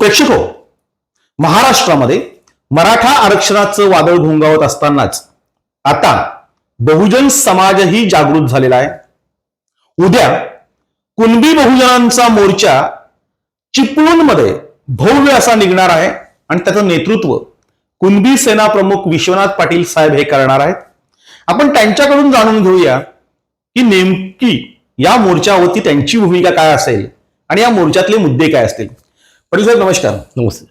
प्रेक्षक हो महाराष्ट्रामध्ये मराठा आरक्षणाचं वादळ घोंगावत असतानाच आता बहुजन समाजही जागृत झालेला आहे. उद्या कुणबी बहुजनांचा मोर्चा चिपळूणमध्ये भव्य असा निघणार आहे आणि त्याचं नेतृत्व कुणबी सेना प्रमुख विश्वनाथ पाटील साहेब हे करणार आहेत. आपण त्यांच्याकडून जाणून घेऊया की नेमकी या मोर्चावरती त्यांची भूमिका काय असेल आणि या मोर्चातले मुद्दे काय असतील. पाटील साहेब नमस्कार. नमस्ते.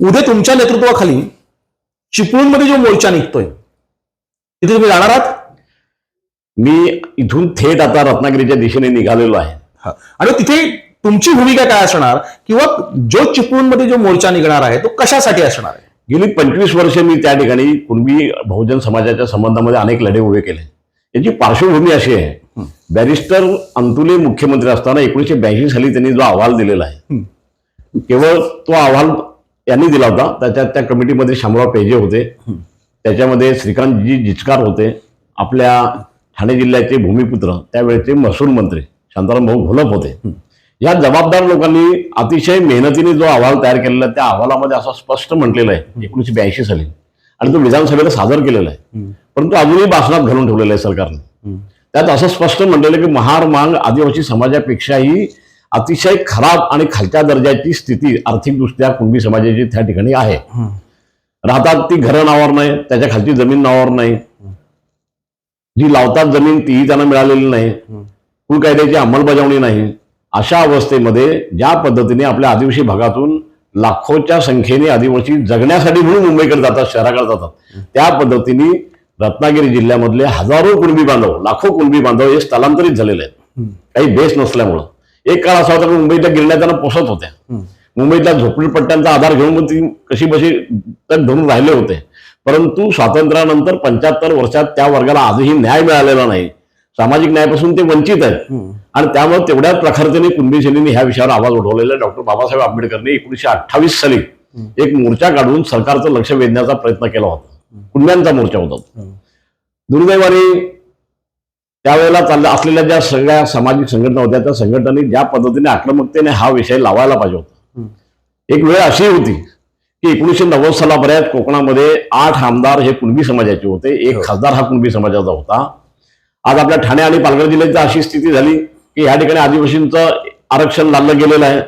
उद्या तुमच्या नेतृत्वाखाली चिपळूणमध्ये जो मोर्चा निघतोय तिथे तुम्ही जाणार आहात? मी इथून थेट आता रत्नागिरीच्या दिशेने निघालेलो आहे. आणि तिथे तुमची भूमिका काय असणार? किंवा जो चिपळूणमध्ये जो मोर्चा निघणार आहे तो कशासाठी असणार आहे? गेली पंचवीस वर्ष मी त्या ठिकाणी कुणबी बहुजन समाजाच्या संबंधामध्ये अनेक लढे उभे केले. याची पार्श्वभूमी अशी आहे. बॅरिस्टर अंतुले मुख्यमंत्री असताना एकोणीशे ब्याऐंशी साली त्यांनी जो अहवाल दिलेला आहे केवळ तो अहवाल यांनी दिला होता. त्याच्यात त्या कमिटीमध्ये शामराव पेजे होते. त्याच्यामध्ये श्रीकांतजी जिचकार होते. आपल्या ठाणे जिल्ह्याचे भूमिपुत्र त्यावेळेचे महसूल मंत्री शांताराम भाऊ घोलप होते. या जबाबदार लोकांनी अतिशय मेहनतीने जो अहवाल तयार केलेला आहे त्या अहवालामध्ये असं स्पष्ट म्हटलेलं आहे एकोणीशे ब्याऐंशी साली. आणि तो विधानसभेला सादर केलेला आहे. परंतु अजूनही भाषणात घालून ठेवलेलं आहे सरकारने. त्यात असं स्पष्ट म्हटलेलं की महार मांग आदिवासी समाजापेक्षाही अतिशय खराब आणि खालच्या दर्जाची स्थिती आर्थिकदृष्ट्या कुणबी समाजाची त्या ठिकाणी आहे. राहतात ती घरं नावावर नाही त्याच्या खालची जमीन नावावर नाही. जी लावतात जमीन तीही त्यांना मिळालेली नाही. कुल कायद्याची अंमलबजावणी नाही. अशा अवस्थेमध्ये ज्या पद्धतीने आपल्या आदिवासी भागातून लाखोच्या संख्येने आदिवासी जगण्यासाठी म्हणून मुंबईकडे जातात शहराकडे जातात त्या पद्धतीने रत्नागिरी जिल्ह्यामधले हजारो कुणबी बांधव लाखो कुणबी बांधव हे स्थलांतरित झालेले आहेत. काही बेस नसल्यामुळं. एक काळ असा होता मुंबईतल्या गिरण्या त्यांना पोसत होत्या. मुंबईतल्या झोपडपट्ट्यांचा आधार घेऊन मग ती कशी बशी तर धरून राहिले होते. परंतु स्वातंत्र्यानंतर पंच्याहत्तर वर्षात त्या वर्गाला आजही न्याय मिळालेला नाही. सामाजिक न्यायापासून ते वंचित आहेत. आणि त्यामुळे तेवढ्याच प्रखरतेने कुणबी सेनेने ह्या विषयावर आवाज उठवलेला डॉक्टर बाबासाहेब आंबेडकरने एकोणीशे अठ्ठावीस साली एक मोर्चा काढून सरकारचं लक्ष वेधण्याचा प्रयत्न केला होता. कुणब्यांचा मोर्चा होता. दुर्दैवाने त्यावेळेला चालल्या असलेल्या ज्या सगळ्या सामाजिक संघटना होत्या त्या संघटनांनी ज्या पद्धतीने आक्रमकतेने हा विषय लावायला पाहिजे होता. एक वेळ अशी होती की एकोणीसशे नव्वद सालापर्यंत कोकणामध्ये आठ आमदार हे कुणबी समाजाचे होते. एक खासदार हा कुणबी समाजाचा होता. आज आपल्या ठाणे आणि पालघर जिल्ह्याची अशी स्थिती झाली की या ठिकाणी आदिवासींचं आरक्षण लादलं गेलेलं आहे.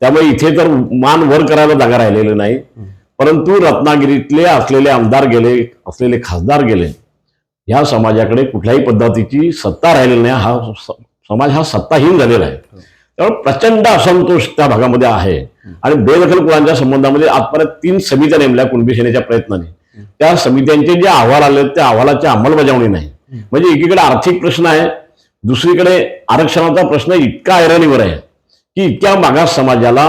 त्यामुळे इथे तर मान वर करायला जागा राहिलेली नाही. परंतु रत्नागिरीतले असलेले आमदार गेले असलेले खासदार गेले. ह्या समाजाकडे कुठल्याही पद्धतीची सत्ता राहिलेली नाही. हा समाज हा सत्ताहीन झालेला आहे. त्यामुळे प्रचंड असंतोष त्या भागामध्ये आहे. आणि बेदखल कुळांच्या संबंधामध्ये आजपर्यंत तीन समित्या नेमल्या कुणबी सेनेच्या प्रयत्नाने. त्या समित्यांचे जे अहवाल आले त्या अहवालाची अंमलबजावणी नाही. म्हणजे एकीकडे आर्थिक प्रश्न आहे दुसरीकडे आरक्षणाचा प्रश्न इतका ऐरणीवर आहे की इतक्या मागास समाजाला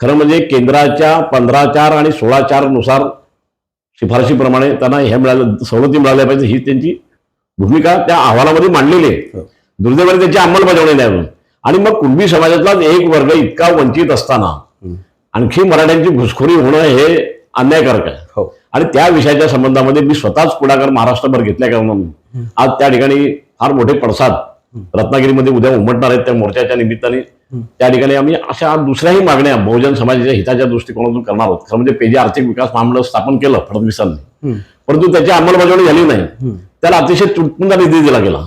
खरं म्हणजे केंद्राच्या पंधरा चार आणि सोळा चारनुसार शिफारशीप्रमाणे त्यांना हे मिळालं सवलती मिळाल्या पाहिजे ही त्यांची भूमिका त्या अहवालामध्ये मांडलेली आहे. दुर्दैवाने त्याची अंमलबजावणी नाही अजून. आणि मग कुणबी समाजातला एक वर्ग इतका वंचित असताना आणखी मराठ्यांची घुसखोरी होणं हे अन्यायकारक आहे. हो. आणि त्या विषयाच्या संबंधामध्ये मी स्वतःच पुढाकार महाराष्ट्रभर घेतल्या कारणाने आज त्या ठिकाणी फार मोठे पडसाद रत्नागिरीमध्ये उद्या उमटणार आहेत त्या मोर्चाच्या निमित्ताने. त्या ठिकाणी आम्ही अशा दुसऱ्याही मागण्या बहुजन समाजाच्या हिताच्या दृष्टिकोनातून करणार आहोत. खरं म्हणजे पेजे आर्थिक विकास महामंडळ स्थापन केलं फडणवीसांनी. परंतु त्याची अंमलबजावणी झाली नाही. त्याला अतिशय तुटपुंजा निधी दिला गेला.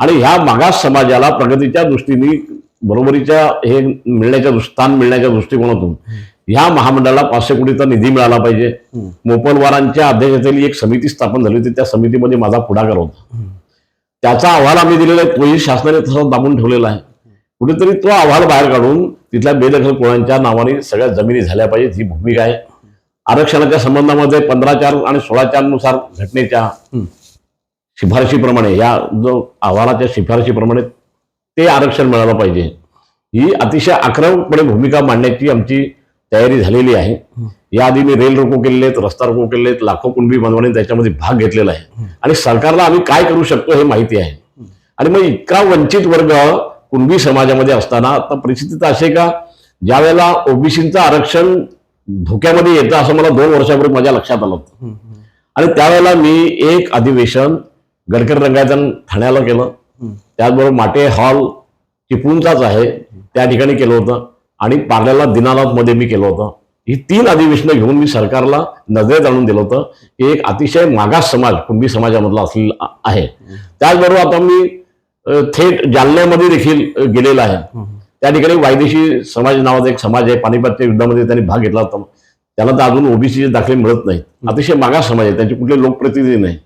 आणि ह्या मागास समाजाला प्रगतीच्या दृष्टीने बरोबरीच्या हे मिळण्याच्या स्थान मिळण्याच्या दृष्टिकोनातून ह्या महामंडळाला पाचशे कोटीचा निधी मिळाला पाहिजे. मोपलवारांच्या अध्यक्षतेखाली एक समिती स्थापन झाली होती. त्या समितीमध्ये माझा पुढाकार होता. त्याचा अहवाल आम्ही दिलेला आहे. तोही शासनाने तसा दाबून ठेवलेला आहे. कुठेतरी तो अहवाल बाहेर काढून तिथल्या बेदखल कोणांच्या नावाने सगळ्या जमिनी झाल्या पाहिजेत. ही भूमिका आहे. आरक्षणाच्या संबंधामध्ये पंधरा चार आणि सोळा चारनुसार घटनेच्या शिफारशीप्रमाणे या जो अहवालाच्या शिफारशीप्रमाणे ते आरक्षण मिळालं पाहिजे. ही अतिशय आक्रमकपणे भूमिका मांडण्याची आमची तयारी झालेली आहे. याआधी मी रेल रोको केलेले आहेत रस्ता रोको केलेले आहेत लाखो कुणबी बांधवांनी त्याच्यामध्ये भाग घेतलेला आहे. आणि सरकारला आम्ही काय करू शकतो हे माहिती आहे. आणि मग इतका वंचित वर्ग कुणबी समाजामध्ये असताना आता परिस्थिती तर अशी का ज्या वेळेला ओबीसीचं आरक्षण धोक्यामध्ये येतं असं मला दोन वर्षापूर्वी माझ्या लक्षात आलं होतं. आणि त्यावेळेला मी एक अधिवेशन गडकरी रंगायतन ठाण्याला केलं. त्याचबरोबर माटे हॉल चिपळूणचाच आहे त्या ठिकाणी केलं होतं. आणि पार्ल्याला दिनानाथमध्ये मी केलं होतं. ही तीन अधिवेशनं घेऊन मी सरकारला नजरेत आणून दिलं होतं की एक अतिशय मागास समाज कुणबी समाजामधला असलेला आहे. त्याचबरोबर आता मी थेट जालन्यामध्ये देखील गेलेला आहे. त्या ठिकाणी वायदेशी समाज नावाचा एक समाज आहे पानिपतच्या युद्धामध्ये त्यांनी भाग घेतला होता. त्याला तर अजून ओबीसीचे दाखले मिळत नाहीत. अतिशय मागास समाज आहे. त्यांचे कुठले लोकप्रतिनिधी नाही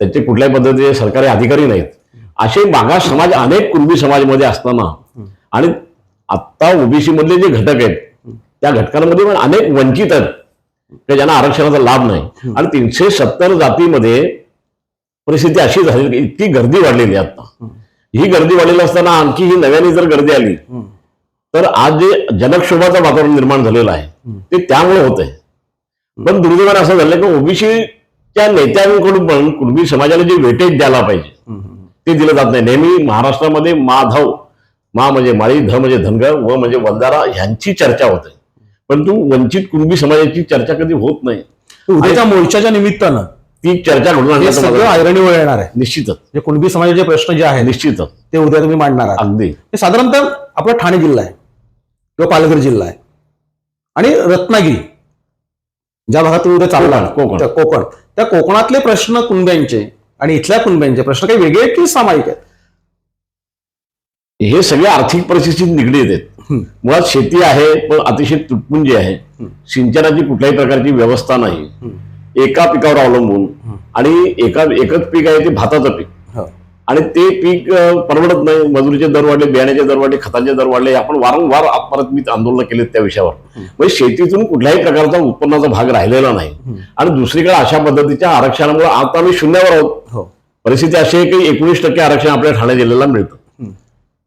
त्यांचे कुठल्याही पद्धतीचे सरकारी अधिकारी नाहीत. असे मागास समाज अनेक कुणबी समाजामध्ये असताना आणि आत्ता ओबीसी मधले जे घटक आहेत त्या घटकांमध्ये पण अनेक वंचित आहेत ज्यांना आरक्षणाचा लाभ नाही. आणि तीनशे सत्तर जातीमध्ये परिस्थिती अशी झाली की इतकी गर्दी वाढलेली आहे आता ही गर्दी वाढलेली असताना आणखी ही नव्याने जर गर्दी आली तर आज जे जनक्षोभाचं वातावरण निर्माण झालेलं आहे ते त्यामुळे होत आहे. पण दुर्दैवाने असं झालं की ओबीसीच्या नेत्यांकडून पण कुणबी समाजाला जे वेटेज द्यायला पाहिजे ते दिलं जात नाही. नेहमी महाराष्ट्रामध्ये माधव मा म्हणजे माळी ध म्हणजे धनगर व म्हणजे वंजारा ह्यांची चर्चा होते. परंतु वंचित कुणबी समाजाची चर्चा कधी होत नाही. उद्याच्या मोर्चाच्या निमित्तानं ती चर्चा घडून ऐरणीवर येणार आहे. निश्चितच. जे कुणबी समाजाचे प्रश्न जे आहेत निश्चितच. ते उद्या तुम्ही मांडणार आहात. अगदी. हे साधारणतः आपला ठाणे जिल्हा आहे किंवा पालघर जिल्हा आहे. आणि रत्नागिरी ज्या भागात तुम्ही उद्या चालला कोकण. त्या कोकण. त्या कोकणातले प्रश्न कुणब्यांचे आणि इथल्या कुणब्यांचे प्रश्न काही वेगळे की सामायिक आहेत? हे सगळे आर्थिक परिस्थिती निगडीत आहेत. मुळात शेती आहे पण अतिशय तुटपुंजी आहे. सिंचनाची कुठल्याही प्रकारची व्यवस्था नाही. एका पिकावर अवलंबून आणि एका एकच पीक आहे ते भाताचं पीक. हो. आणि ते पीक परवडत नाही. मजुरीचे दर वाढले बियाण्याचे दर वाढले खतांचे दर वाढले. आपण वारंवार परत मी आंदोलन केले त्या विषयावर. म्हणजे शेतीतून कुठल्याही प्रकारचा उत्पन्नाचा भाग राहिलेला नाही. आणि दुसरीकडे अशा पद्धतीच्या आरक्षणामुळे आता आम्ही शून्यावर आहोत. हो. परिस्थिती अशी आहे की एकोणीस टक्के आरक्षण आपल्या ठाणे जिल्ह्याला मिळतं.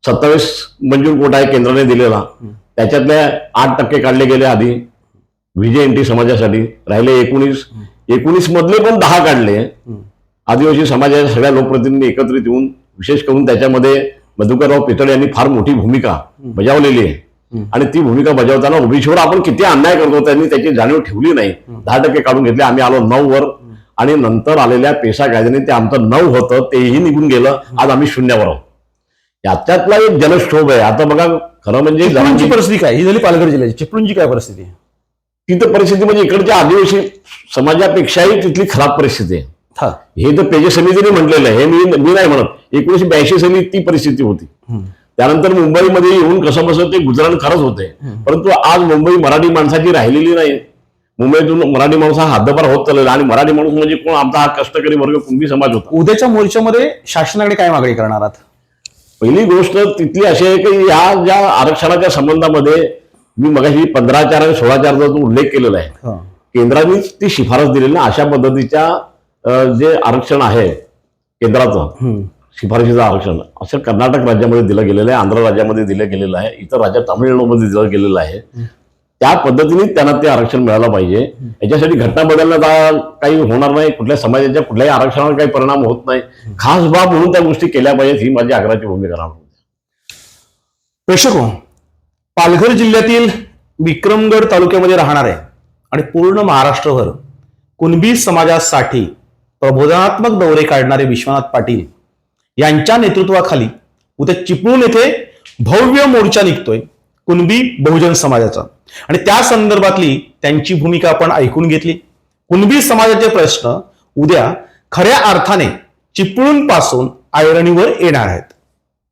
सत्तावीस मंजूर कोटा आहे केंद्राने दिलेला. त्याच्यातले आठ टक्के काढले गेले आधी. विजय एनटी समाजासाठी. राहिले एकोणीस. एकोणीस मधले पण दहा काढले. आदिवासी समाजाच्या सगळ्या लोकप्रतिनिधी एकत्रित येऊन विशेष करून त्याच्यामध्ये मधुकरराव पितळ यांनी फार मोठी भूमिका बजावलेली आहे. आणि ती भूमिका बजावताना ओबीसीवर आपण किती अन्याय करतो त्यांनी त्याची जाणीव ठेवली नाही. दहा टक्के काढून घेतले. आम्ही आलो नऊ वर. आणि नंतर आलेल्या पेशा कायद्याने ते आमचं नऊ होतं तेही निघून गेलं. आज आम्ही शून्यावर आहोत. याच्यातला एक जनक्षोभ आहे. आता बघा खरं म्हणजे चिपळूणची जणांची परिस्थिती काय? ही झाली पालघर जिल्ह्याची. चिपळूणची काय परिस्थिती? आहे तिथं परिस्थिती म्हणजे इकडच्या आदिवासी समाजापेक्षाही तिथली खराब परिस्थिती आहे. हा. हे तर पेज समितीने म्हटलेलं आहे. हे मी मी नाही म्हणत. एकोणीशे ब्याऐंशी साली ती परिस्थिती होती. त्यानंतर मुंबईमध्ये येऊन कसं बसं ते गुजराण खरंच होते. परंतु आज मुंबई मराठी माणसाची राहिलेली नाही. मुंबईतून मराठी माणूस हा हातभार होत चाललेला आणि मराठी माणूस म्हणजे कोण? आमचा हा कष्टकरी वर्ग कुणबी समाज होता. उद्याच्या मोर्चामध्ये शासनाकडे काय मागणी करणार आहात? पहिली गोष्ट तिथली अशी आहे की या ज्या आरक्षणाच्या संबंधामध्ये मी मगाशी पंधरा चार आणि सोळा चारचा जो उल्लेख केलेला आहे. केंद्रानेच ती शिफारस दिलेली ना अशा पद्धतीच्या जे आरक्षण आहे केंद्राचं. शिफारशीचं आरक्षण असं कर्नाटक राज्यामध्ये दिलं गेलेलं आहे आंध्र राज्यामध्ये दिलं गेलेलं आहे इतर राज्यात तामिळनाडूमध्ये दिलं गेलेलं आहे त्या पद्धतीने त्यांना ते आरक्षण मिळालं पाहिजे. याच्यासाठी घटना बदलण्याचा काही होणार नाही. कुठल्या समाजाच्या कुठल्याही आरक्षणावर काही परिणाम होत नाही. खास बाब म्हणून त्या गोष्टी केल्या पाहिजेत ही माझी आग्रहाची भूमिका राहणार प्रेक्षक हो, पालघर जिल्ह्यातील विक्रमगड तालुक्यामध्ये राहणारे आणि पूर्ण महाराष्ट्रभर कुणबी समाजासाठी प्रबोधनात्मक दौरे काढणारे विश्वनाथ पाटील यांच्या नेतृत्वाखाली उद्या चिपळूण येथे भव्य मोर्चा निघतोय कुणबी बहुजन समाजाचा. आणि त्या संदर्भातली त्यांची भूमिका आपण ऐकून घेतली. कुणबी समाजाचे प्रश्न उद्या खऱ्या अर्थाने चिपळूणपासून ऐरणीवर येणार आहेत.